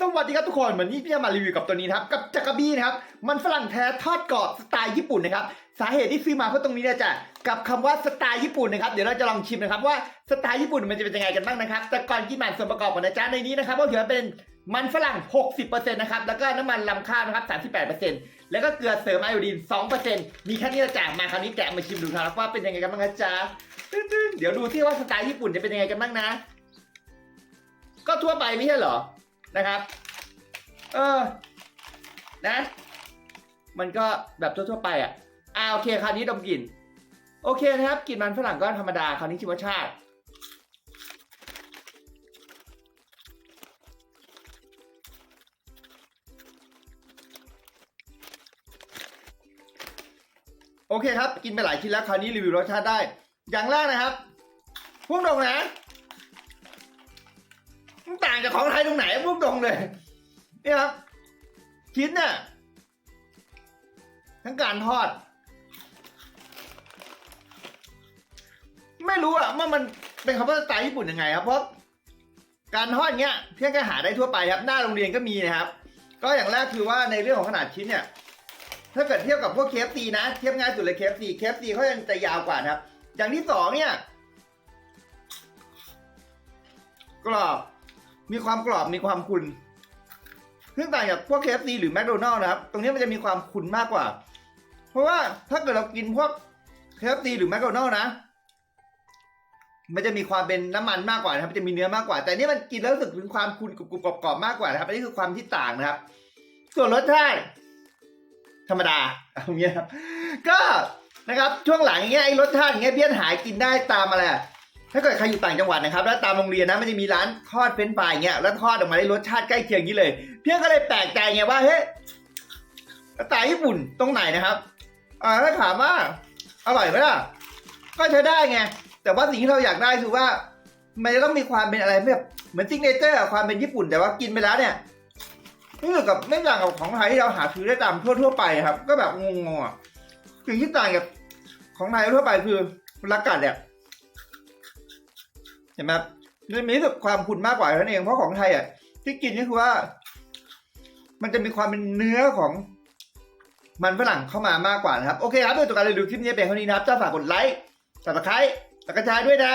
สวัสดีครับทุกคนวันนี้พี่จะมารีวิวกับตัวนี้นะครับกับจักรบี้นะครับมันฝรั่งแท้ทอดกรอบสไตล์ญี่ปุ่นนะครับสาเหตุที่ซื้อมาเพราะตรงนี้เนี่ยจะกับคำว่าสไตล์ญี่ปุ่นนะครับเดี๋ยวเราจะลองชิมนะครับว่าสไตล์ญี่ปุ่นมันจะเป็นยังไงกันบ้างนะครับแต่ก่อนกินมันส่วนประกอบของนะจ๊ะในนี้นะครับก็ถือว่าเป็นมันฝรั่ง 60%นะครับแล้วก็น้ำมันลำข้าวนะครับ 38%แล้วก็เกลือเสริมไอโอดีน 2%มีแค่นี้นะจ๊ะมาคราวนี้แกะมาชิมดูครับว่าเป็นยังไงกันบ้างนะจ๊ะเดี๋ยวดูที่ว่าสไตล์ญี่ปุ่นจะเป็นยังไงกันบ้างนะ ก็ทั่วไปไม่ใช่เหรอ นะครับ เออ นะ มันก็แบบทั่วๆไปอะอ่าโอเคคราวนี้ดมกลิ่น โอเคนะครับกลิ่นมันฝรั่งก็ธรรมดาคราวนี้ชิมรสชาติ โอเคครับ กินไปหลายชิ้นแล้วคราวนี้รีวิวรสชาติได้ อย่างแรกนะครับ พุ่งตรงนะ มันต่างจากของไทยตรงไหนพุ่งตรงเลยนี่ครับชิ้นเนี่ยทั้งการทอด ไม่รู้อะว่ามันเป็นคำว่าสไตล์ญี่ปุ่นยังไงครับเพราะการทอดเนี้ยเพียงแค่หาได้ทั่วไปครับ หน้าโรงเรียนก็มีนะครับ ก็อย่างแรกคือว่าในเรื่องของขนาดชิ้นเนี่ย ถ้าเกิดเทียบกับพวกเคฟซีนะเทียบง่ายสุดเลยเคฟซีเคฟซีเขายังจะยาวกว่านะครับ อย่างที่สองเนี่ยกรอบ มีความกรอบมีความคุณซึ่งต่างจากพวก KFC หรือ McDonald's นะครับ ตรงนี้มันจะมีความคุณมากกว่า เพราะว่าถ้าเกิดเรากินพวก KFC หรือ McDonald's นะ มันจะมีความเป็นน้ำมันมากกว่านะครับ จะมีเนื้อมากกว่า แต่นี่มันกินแล้วรู้สึกถึงความคุณกรุบกรอบมากกว่านะครับ อันนี้คือความที่ต่างนะครับ ส่วนรสชาติธรรมดาเอาอย่างเงี้ยครับ ก็นะครับช่วงหลังอย่างเงี้ยไอ้รสชาติอย่างเงี้ยเบี้ยนหายกินได้ตามอะไร ถ้าเกิดใครอยู่ต่างจังหวัดนะครับ แล้วตามโรงเรียนนะมันจะมีร้านทอดเฟรนฟรายเงี้ยแล้วทอดออกมาได้รสชาติใกล้เคียงนี้เลย เพียงก็เลยแปลกใจไงว่าเฮ้ยสไตล์ญี่ปุ่นตรงไหนนะครับอ่าถ้าถามว่าอร่อยไหมล่ะ ก็ใช้ได้ไง แต่ว่าสิ่งที่เราอยากได้คือว่า มันจะต้องมีความเป็นอะไรแบบเหมือนซิกเนเจอร์ความเป็นญี่ปุ่นแต่ว่ากินไปแล้วเนี่ยรู้สึกกับไม่ต่างกับของไทยที่เราหาซื้อได้ตามทั่วๆไปครับ ก็แบบงงๆอะสิ่งที่ต่างกับของไทยทั่วไปคือรักกัดเนี่ย เห็นไหมครับมันมีรู้สึกความขุ่นมากกว่าเท่านั้นเองเพราะของไทยอะที่กินนี่คือว่า มันจะมีความเป็นเนื้อของมันฝรั่งเข้ามามากกว่านะครับ โอเคครับด้วยตัวการรีวิวคลิปนี้เป็นเท่านี้นะครับถ้าฝากกดไลค์สับสไครต์แล้วก็แชร์ด้วยนะ